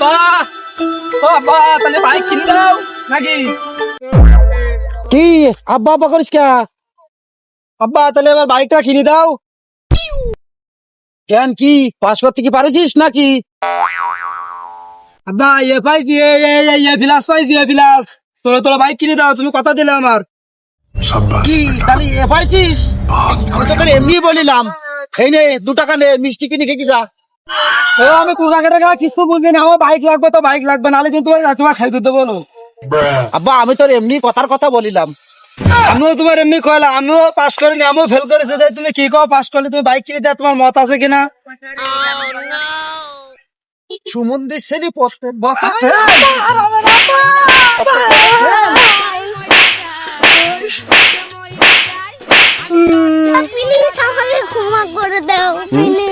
আব্বা ও আব্বা তাহলে বাইক কিনে দাও নাকি? কি? আব্বা আব্বা করিস কে? আব্বা তাহলে এবার বাইকটা কিনে দাও। কেন কি? পাস করতে কি পারিস নাকি? আব্বা এ পাইছি এ এ এ এ ফিলাস পাইছি এ ফিলাস। তোরা তোরা বাইক কিনে দাও তুমি কথা দিলে আমার। কি তাহলে এ পাইছিস? আমি তো তাহলে এমনি বলিলাম। এই নে দু টাকা নে মিষ্টি কিনে খেয়ে যা। আমি কোথা কেটে কিছু বুঝলি না আমার বাইক লাগবে তো বাইক লাগবে নাহলে কিন্তু তোমার খাই দিতে বলো আব্বা আমি তোর এমনি কথার কথা বলিলাম আমিও তোমার এমনি কয়লা আমিও পাস করিনি আমিও ফেল করেছে তাই তুমি কি কও পাস করলে তুমি বাইক কিনে দেওয়া তোমার মত আছে কিনা সুমন্দির শ্রেণি পড়তে প্লিজ আমাকে ক্ষমা করে দাও প্লিজ